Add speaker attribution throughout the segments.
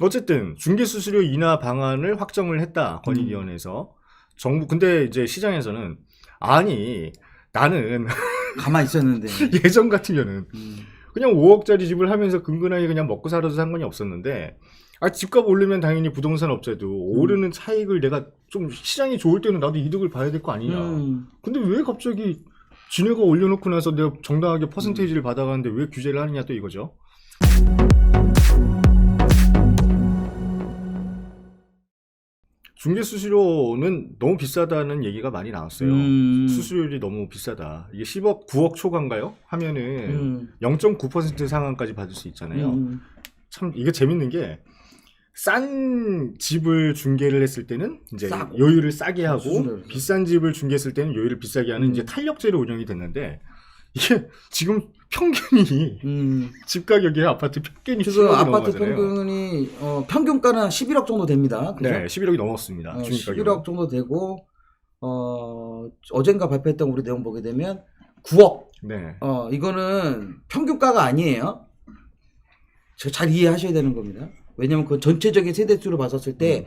Speaker 1: 어쨌든 중개 수수료 인하 방안을 확정을 했다 권익위원회에서 정부 근데 이제 시장에서는 아니 나는
Speaker 2: 가만히 있었는데.
Speaker 1: 예전 같으면은
Speaker 2: 음.
Speaker 1: 그냥 5억짜리 집을 하면서 근근하게 그냥 먹고 살아도 상관이 없었는데 아 집값 오르면 당연히 부동산 업체도 오르는 차익을 내가 좀 시장이 좋을 때는 나도 이득을 봐야 될 거 아니냐.
Speaker 2: 음.
Speaker 1: 근데 왜 갑자기 지네가 올려놓고 나서 내가 정당하게 퍼센테이지를 받아가는데 왜 규제를 하느냐 또 이거죠. 중개 수수료는 너무 비싸다는 얘기가 많이 나왔어요.
Speaker 2: 음.
Speaker 1: 수수료율이 너무 비싸다. 이게 10억, 9억 초과인가요? 하면은
Speaker 2: 음.
Speaker 1: 0.9% 상한까지 받을 수 있잖아요.
Speaker 2: 음.
Speaker 1: 참 이게 재밌는 게 싼 집을 중개를 했을 때는 이제
Speaker 2: 싸고.
Speaker 1: 요율을 싸게 하고
Speaker 2: 수수료를.
Speaker 1: 비싼 집을 중개했을 때는 요율을 비싸게 하는
Speaker 2: 음.
Speaker 1: 이제 탄력제로 운영이 됐는데 이게 지금 평균이
Speaker 2: 음.
Speaker 1: 집 가격이 아파트 평균이 10억이
Speaker 2: 아파트
Speaker 1: 넘어가잖아요.
Speaker 2: 평균이 어, 평균가는 11억 정도 됩니다. 그죠?
Speaker 1: 네, 11억이 넘었습니다.
Speaker 2: 어,
Speaker 1: 중위 가격은.
Speaker 2: 11억 정도 되고 어, 어젠가 발표했던 우리 내용 보게 되면 9억.
Speaker 1: 네.
Speaker 2: 어, 이거는 평균가가 아니에요. 저잘 이해하셔야 되는 겁니다. 왜냐면 그 전체적인 세대수로 봤었을 때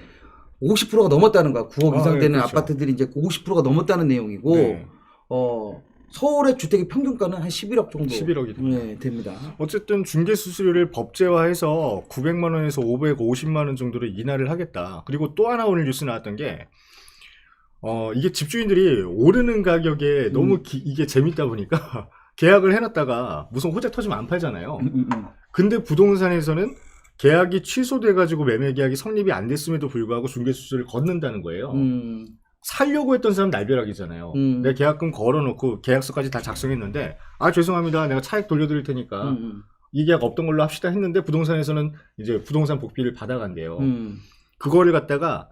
Speaker 2: 50%가 넘었다는 거야. 9억
Speaker 1: 음. 아,
Speaker 2: 이상
Speaker 1: 네,
Speaker 2: 되는
Speaker 1: 그렇죠.
Speaker 2: 아파트들이 이제 50%가 넘었다는 내용이고
Speaker 1: 네.
Speaker 2: 어, 서울의 주택의 평균가는 한 11억 정도
Speaker 1: 11억이 됩니다.
Speaker 2: 네, 됩니다.
Speaker 1: 어쨌든 중개 수수료를 법제화해서 900만 원에서 550만 원 정도로 인하를 하겠다. 그리고 또 하나 오늘 뉴스 나왔던 게 어, 이게 집주인들이 오르는 가격에
Speaker 2: 음.
Speaker 1: 너무 기- 이게 재밌다 보니까 계약을 해놨다가 무슨 호재 터지면 안 팔잖아요.
Speaker 2: 음, 음, 음.
Speaker 1: 근데 부동산에서는 계약이 취소돼가지고 매매 계약이 성립이 안 됐음에도 불구하고 중개 수수료를 걷는다는 거예요.
Speaker 2: 음,
Speaker 1: 살려고 했던 사람 날벼락이잖아요.
Speaker 2: 음.
Speaker 1: 내가 계약금 걸어놓고 계약서까지 다 작성했는데 아 죄송합니다. 내가 차액 돌려드릴 테니까
Speaker 2: 음, 음,
Speaker 1: 이 계약 없던 걸로 합시다 했는데 부동산에서는 이제 부동산 복비를 받아간대요.
Speaker 2: 음,
Speaker 1: 그거를 갖다가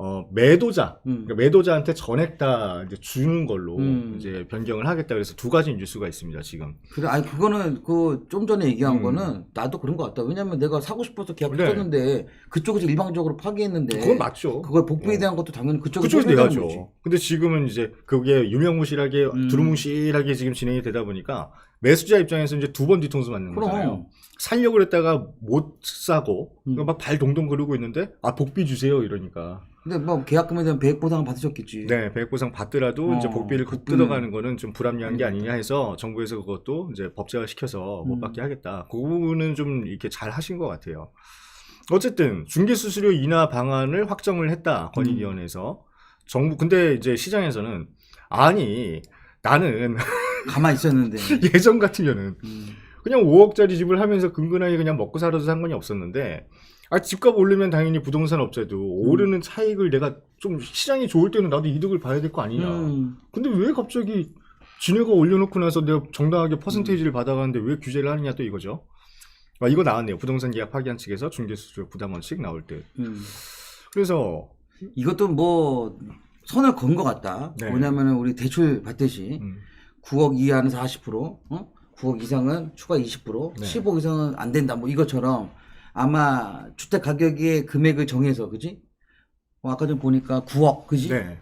Speaker 1: 어, 매도자,
Speaker 2: 음.
Speaker 1: 그러니까 매도자한테 전액 다 이제 주는 걸로
Speaker 2: 음.
Speaker 1: 이제 변경을 하겠다. 그래서 두 가지 뉴스가 있습니다. 지금.
Speaker 2: 그래, 아니 그거는 그 좀 전에 얘기한
Speaker 1: 음.
Speaker 2: 거는 나도 그런 것 같다. 왜냐면 내가 사고 싶어서
Speaker 1: 네.
Speaker 2: 계약했었는데 그쪽에서 일방적으로 파기했는데
Speaker 1: 그건 맞죠.
Speaker 2: 그걸 복비에
Speaker 1: 어.
Speaker 2: 대한 것도 당연히 그쪽에서
Speaker 1: 내야죠. 근데 지금은 이제 그게 유명무실하게
Speaker 2: 음.
Speaker 1: 두루뭉실하게 지금 진행이 되다 보니까 매수자 입장에서 이제 두 번 뒤통수 맞는
Speaker 2: 그럼.
Speaker 1: 거잖아요. 살려고 했다가 못 사고
Speaker 2: 음.
Speaker 1: 막발 동동 그러고 있는데 아 복비 주세요 이러니까
Speaker 2: 근데 뭐 계약금에 대한 배액 보상을 받으셨겠지.
Speaker 1: 네 배액 보상 받더라도
Speaker 2: 어,
Speaker 1: 이제 복비를 그
Speaker 2: 복비는-
Speaker 1: 뜯어가는 거는 좀 불합리한 게
Speaker 2: 음.
Speaker 1: 아니냐 해서 정부에서 그것도 이제 법제화 시켜서 못
Speaker 2: 음.
Speaker 1: 받게 하겠다. 그 부분은 좀 이렇게 잘 하신 것 같아요. 어쨌든 중개 수수료 인하 방안을 확정을 했다 권익위원회에서 정부 근데 이제 시장에서는 아니 나는
Speaker 2: 가만히 있었는데.
Speaker 1: 예전 같으면은
Speaker 2: 음,
Speaker 1: 그냥 5억짜리 집을 하면서 근근하게 그냥 먹고 살아도 상관이 없었는데 아 집값 오르면 당연히 부동산 업체도 오르는 차익을 내가 좀 시장이 좋을 때는 나도 이득을 봐야 될 거 아니냐.
Speaker 2: 음,
Speaker 1: 근데 왜 갑자기 지네가 올려놓고 나서 내가 정당하게 퍼센테이지를 받아가는데 왜 규제를 하느냐 또 이거죠. 아, 이거 나왔네요. 부동산 계약 파기한 측에서 중개수수료 부담 원칙 나올 때.
Speaker 2: 음.
Speaker 1: 그래서
Speaker 2: 이것도 뭐 선을 건 것 같다.
Speaker 1: 네.
Speaker 2: 뭐냐면은 우리 대출 받듯이
Speaker 1: 음,
Speaker 2: 9억 이하는 40%, 어? 9억 이상은 추가 20%,
Speaker 1: 네.
Speaker 2: 15억 이상은 안 된다. 뭐 이것처럼 아마 주택 가격의 금액을 정해서, 그지? 어, 아까 좀 보니까 9억, 그지?
Speaker 1: 네.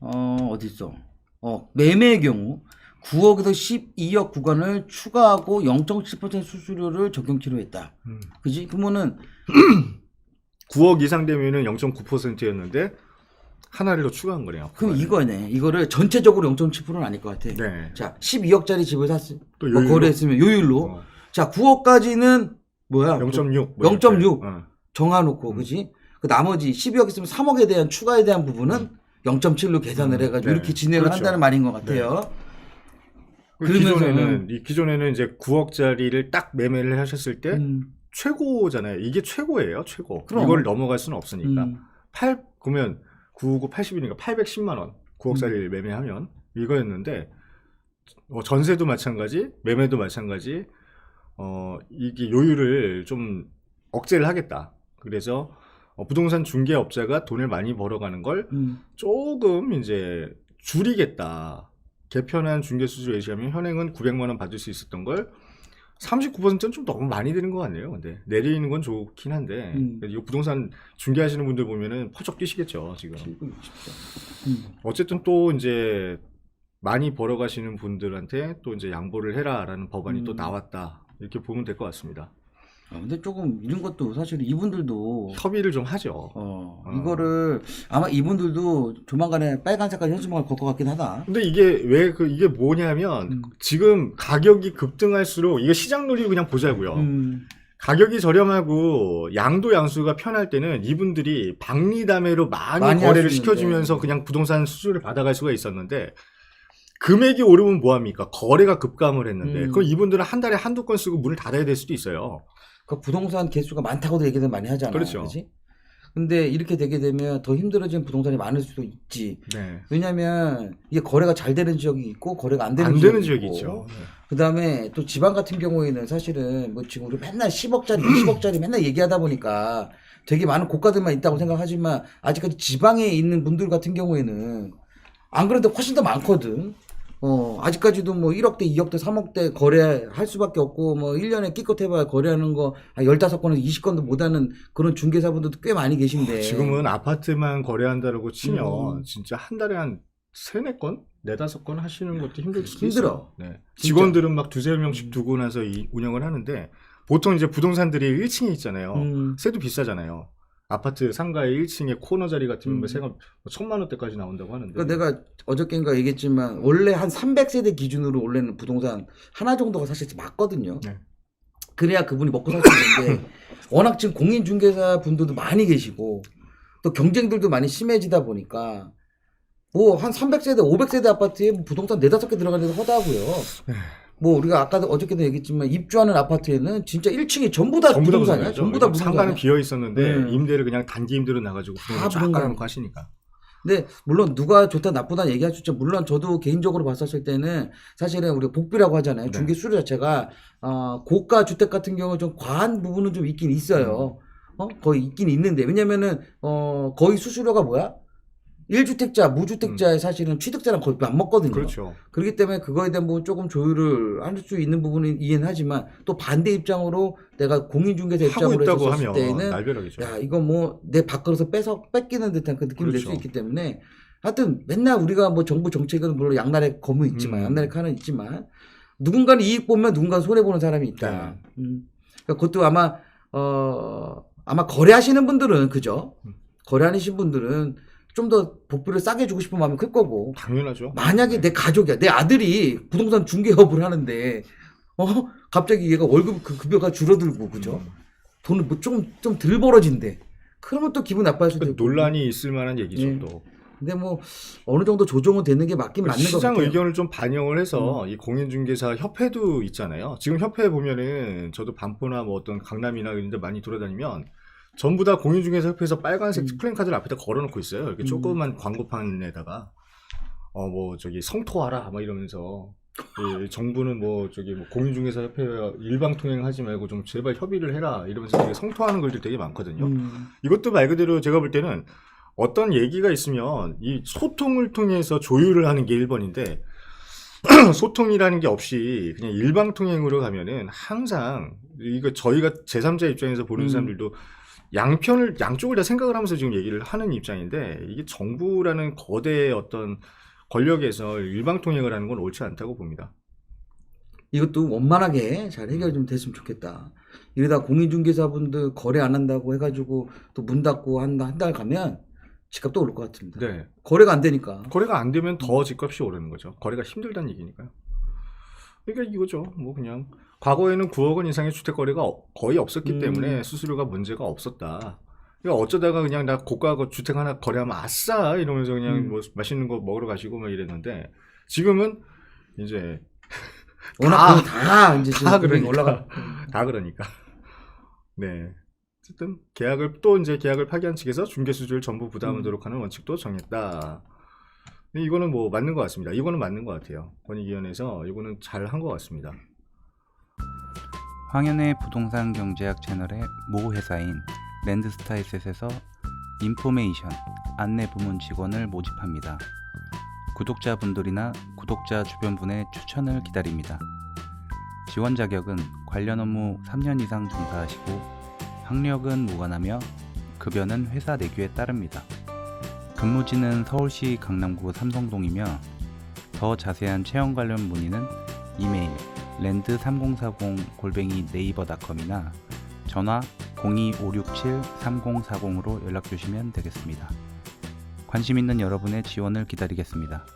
Speaker 2: 어, 어디 있어? 어, 매매의 경우 9억에서 12억 구간을 추가하고 0.7% 수수료를 적용치로 했다.
Speaker 1: 음.
Speaker 2: 그지? 그러면은
Speaker 1: 9억 이상 되면은 0.9%였는데 하나를 더 추가한 거네요.
Speaker 2: 그럼. 이거네. 이거를 전체적으로 0.7%는 아닐 것 같아.
Speaker 1: 네.
Speaker 2: 자, 12억짜리 집을 샀을 또뭐
Speaker 1: 요율로?
Speaker 2: 거래했으면 요율로.
Speaker 1: 어,
Speaker 2: 자, 9억까지는 뭐야?
Speaker 1: 0.6.
Speaker 2: 0.6.
Speaker 1: 어.
Speaker 2: 정해놓고,
Speaker 1: 음.
Speaker 2: 그지? 그 나머지 12억 있으면 3억에 대한 추가에 대한 부분은 0.7로 계산을
Speaker 1: 음,
Speaker 2: 해가지고
Speaker 1: 네.
Speaker 2: 이렇게 진행을
Speaker 1: 그렇죠.
Speaker 2: 한다는 말인 것 같아요.
Speaker 1: 그
Speaker 2: 그러면서는-
Speaker 1: 기존에는 이 기존에는 이제 9억짜리를 딱 매매를 하셨을 때
Speaker 2: 음,
Speaker 1: 최고잖아요. 이게 최고예요, 최고.
Speaker 2: 그럼.
Speaker 1: 이걸 넘어갈 수는 없으니까.
Speaker 2: 음,
Speaker 1: 8 그러면 999 80이니까 810만 원.
Speaker 2: 음.
Speaker 1: 9억짜리를 매매하면 이거였는데 어, 전세도 마찬가지, 매매도 마찬가지. 어, 이게 요율을 좀 억제를 하겠다. 그래서 어, 부동산 중개업자가 돈을 많이 벌어가는 걸
Speaker 2: 음.
Speaker 1: 조금 이제 줄이겠다. 개편한 중개수수료 예시하면 현행은 900만 원 받을 수 있었던 걸 39%는 좀 너무 많이 드는 것 같네요. 근데 내리는 건 좋긴 한데
Speaker 2: 음.
Speaker 1: 이거 부동산 중개하시는 분들 보면은 퍼적 뛰시겠죠 지금.
Speaker 2: 60대. 음.
Speaker 1: 어쨌든 또 이제 많이 벌어가시는 분들한테 또 이제 양보를 해라라는 법안이 또
Speaker 2: 음.
Speaker 1: 나왔다 이렇게 보면 될 것 같습니다.
Speaker 2: 아, 근데 조금 이런 것도 사실 이분들도
Speaker 1: 협의를 좀 하죠.
Speaker 2: 어,
Speaker 1: 어.
Speaker 2: 이거를 아마 이분들도 조만간에 빨간 색깔 현수막을 걸 것 같긴 하다.
Speaker 1: 근데 이게 왜 그 이게 뭐냐면
Speaker 2: 음.
Speaker 1: 지금 가격이 급등할수록 이거 시장 논리로 그냥 보자고요.
Speaker 2: 음,
Speaker 1: 가격이 저렴하고 양도 양수가 편할 때는 이분들이 박리담회로 많이,
Speaker 2: 많이 할
Speaker 1: 거래를. 시켜주면서 그냥 부동산 수수료를 받아갈 수가 있었는데 금액이 오르면 뭐합니까? 거래가 급감을 했는데
Speaker 2: 음.
Speaker 1: 그럼 이분들은 한 달에 한두 건 쓰고 문을 닫아야 될 수도 있어요.
Speaker 2: 그 부동산 개수가 많다고도 얘기를 많이 하잖아.
Speaker 1: 그렇죠.
Speaker 2: 그지? 근데 이렇게 되게 되면 더 힘들어진 부동산이 많을 수도 있지.
Speaker 1: 네.
Speaker 2: 왜냐면 이게 거래가 잘 되는 지역이 있고 거래가 안 되는
Speaker 1: 안
Speaker 2: 지역이
Speaker 1: 되는 지역이. 있죠. 네.
Speaker 2: 그다음에 또 지방 같은 경우에는 사실은 뭐 지금 우리 맨날 10억짜리, 20억짜리 맨날 얘기하다 보니까 되게 많은 고가들만 있다고 생각하지만 아직까지 지방에 있는 분들 같은 경우에는 안 그래도 훨씬 더 많거든. 어, 아직까지도 뭐 1억대, 2억대, 3억대 거래할 수밖에 없고 뭐 1년에 끼껏 해봐야 거래하는 거 한 15건에서 20건도 못하는 그런 중개사분들도 꽤 많이 계신데.
Speaker 1: 지금은 아파트만 거래한다라고 치면
Speaker 2: 음.
Speaker 1: 진짜 한 달에 한 세네 건, 네다섯 건 하시는 것도 힘들 수도
Speaker 2: 힘들어.
Speaker 1: 네. 직원들은 막 두세
Speaker 2: 음.
Speaker 1: 명씩 두고 나서 이 운영을 하는데 보통 이제 부동산들이 1층에 있잖아요.
Speaker 2: 음,
Speaker 1: 세도 비싸잖아요. 아파트 상가의 1층에 코너 자리 같으면
Speaker 2: 음.
Speaker 1: 뭐 천만 원대까지 나온다고 하는데.
Speaker 2: 그러니까 내가 어저께인가 얘기했지만 원래 한 300세대 기준으로 원래는 부동산 하나 정도가 사실 맞거든요.
Speaker 1: 네.
Speaker 2: 그래야 그분이 먹고 살 수 있는데 워낙 지금 공인중개사 분들도 많이 계시고 또 경쟁들도 많이 심해지다 보니까 뭐 한 300세대, 500세대 아파트에 뭐 부동산 네다섯 개 들어가는 데도 허다고요.
Speaker 1: 네.
Speaker 2: 뭐 우리가 아까도 어저께도 얘기했지만 입주하는 아파트에는 진짜 1층이 전부 다
Speaker 1: 전부 다
Speaker 2: 부동산이야. 전부 다
Speaker 1: 상가는
Speaker 2: 부동산이야.
Speaker 1: 비어 있었는데
Speaker 2: 네.
Speaker 1: 임대를 그냥 단기 임대로 나가지고
Speaker 2: 다
Speaker 1: 부동산 쫙
Speaker 2: 부동산.
Speaker 1: 깔아놓고 하시니까.
Speaker 2: 근데 물론 누가 좋다 나쁘다 얘기할 수 있죠. 물론 저도 개인적으로 봤었을 때는 사실은 우리가 복비라고 하잖아요.
Speaker 1: 네.
Speaker 2: 중개 수료 자체가 어, 고가 주택 같은 경우 좀 과한 부분은 좀 있긴 있어요.
Speaker 1: 음.
Speaker 2: 어 거의 있긴 있는데 왜냐면은 어 거의 수수료가 뭐야? 1주택자, 무주택자의 사실은 취득세랑 거의 안 먹거든요.
Speaker 1: 음. 그렇죠.
Speaker 2: 그렇기 때문에 그거에 대한 부분 조금 조율을 할 수 있는 부분은 이해는 하지만 또 반대 입장으로 내가 공인중개사
Speaker 1: 하고
Speaker 2: 입장으로
Speaker 1: 있다고
Speaker 2: 했을
Speaker 1: 하면
Speaker 2: 때는
Speaker 1: 날벼락이죠.
Speaker 2: 야 이거 뭐내 밥그릇을 뺏어 뺏기는 듯한 그 느낌을 낼 수
Speaker 1: 그렇죠.
Speaker 2: 있기 때문에 하여튼 맨날 우리가 뭐 정부 정책은 물론 양날의 검은 있지만
Speaker 1: 음.
Speaker 2: 양날의 칼은 있지만 누군가는 이익 보면 누군가는 손해 보는 사람이 있다.
Speaker 1: 네.
Speaker 2: 음. 그러니까 그것도 아마 어 아마 거래하시는 분들은 그죠?
Speaker 1: 음.
Speaker 2: 거래하시는 분들은 좀 더 복비를 싸게 주고 싶은 마음이 클 거고
Speaker 1: 당연하죠.
Speaker 2: 만약에 내 가족이야 내 아들이 부동산 중개업을 하는데 어 갑자기 얘가 월급 그 급여가 줄어들고 그죠?
Speaker 1: 음.
Speaker 2: 돈을 뭐 좀 좀 덜 벌어진대. 그러면 또 기분 나빠할 수도
Speaker 1: 그
Speaker 2: 있고.
Speaker 1: 논란이 있을 만한 얘기죠
Speaker 2: 예.
Speaker 1: 또.
Speaker 2: 근데 뭐 어느 정도 조정은 되는 게 맞긴 맞는
Speaker 1: 것그 시장
Speaker 2: 같아요. 음.
Speaker 1: 의견을 좀 반영을 해서 이 공인중개사 협회도 있잖아요. 지금 협회 보면은 저도 반포나 뭐 어떤 강남이나 이런 데 많이 돌아다니면 전부 다 공인중개사 협회에서 빨간색
Speaker 2: 음.
Speaker 1: 플랜 카드를 앞에다 걸어놓고 있어요. 이렇게
Speaker 2: 음.
Speaker 1: 조그만 광고판에다가 어 뭐 저기 성토하라 막 이러면서 이 정부는 뭐 저기 뭐 공인중개사 협회 일방 통행하지 말고 좀 제발 협의를 해라 이러면서 되게 성토하는 글들 되게 많거든요.
Speaker 2: 음.
Speaker 1: 이것도 말 그대로 제가 볼 때는 어떤 얘기가 있으면 이 소통을 통해서 조율을 하는 게 1번인데 소통이라는 게 없이 그냥 일방 통행으로 가면은 항상 이거 저희가 제3자 입장에서 보는
Speaker 2: 음.
Speaker 1: 사람들도 양편을 양쪽을 다 생각을 하면서 지금 얘기를 하는 입장인데 이게 정부라는 거대 어떤 권력에서 일방통행을 하는 건 옳지 않다고 봅니다.
Speaker 2: 이것도 원만하게 잘 해결 좀 됐으면 좋겠다. 이러다 공인중개사분들 거래 안 한다고 해가지고 또 문 닫고 한 한 달 가면 집값도 오를 것 같습니다.
Speaker 1: 네.
Speaker 2: 거래가 안 되니까.
Speaker 1: 거래가 안 되면 더 집값이 오르는 거죠. 거래가 힘들다는 얘기니까요. 그러니까 이거죠. 뭐 그냥 과거에는 9억 원 이상의 주택 거래가 어- 거의 없었기
Speaker 2: 음.
Speaker 1: 때문에 수수료가 문제가 없었다. 그러니까 어쩌다가 그냥 나 고가 거 주택 하나 거래하면 아싸 이러면서 그냥
Speaker 2: 음.
Speaker 1: 뭐 맛있는 거 먹으러 가시고 막 이랬는데 지금은 이제
Speaker 2: 워낙
Speaker 1: 다-
Speaker 2: 다 이제
Speaker 1: 다 그러니까.
Speaker 2: 올라가.
Speaker 1: 다 그러니까. 네. 어쨌든 계약을 또 이제 계약을 파기한 측에서 중개 수주를 전부 부담하도록 하는 원칙도 정했다. 이거는 뭐 맞는 것 같습니다. 이거는 맞는 것 같아요. 권익위원회에서 이거는 잘 한 것 같습니다.
Speaker 3: 황현의 부동산 경제학 채널의 모 회사인 랜드스타일셋에서 인포메이션 안내 부문 직원을 모집합니다. 구독자분들이나 구독자 주변분의 추천을 기다립니다. 지원 자격은 관련 업무 3년 이상 종사하시고 학력은 무관하며 급여는 회사 내규에 따릅니다. 근무지는 서울시 강남구 삼성동이며 더 자세한 채용 관련 문의는 이메일 랜드3040 골뱅이 네이버닷컴이나 전화 02-567-3040으로 연락 주시면 되겠습니다. 관심 있는 여러분의 지원을 기다리겠습니다.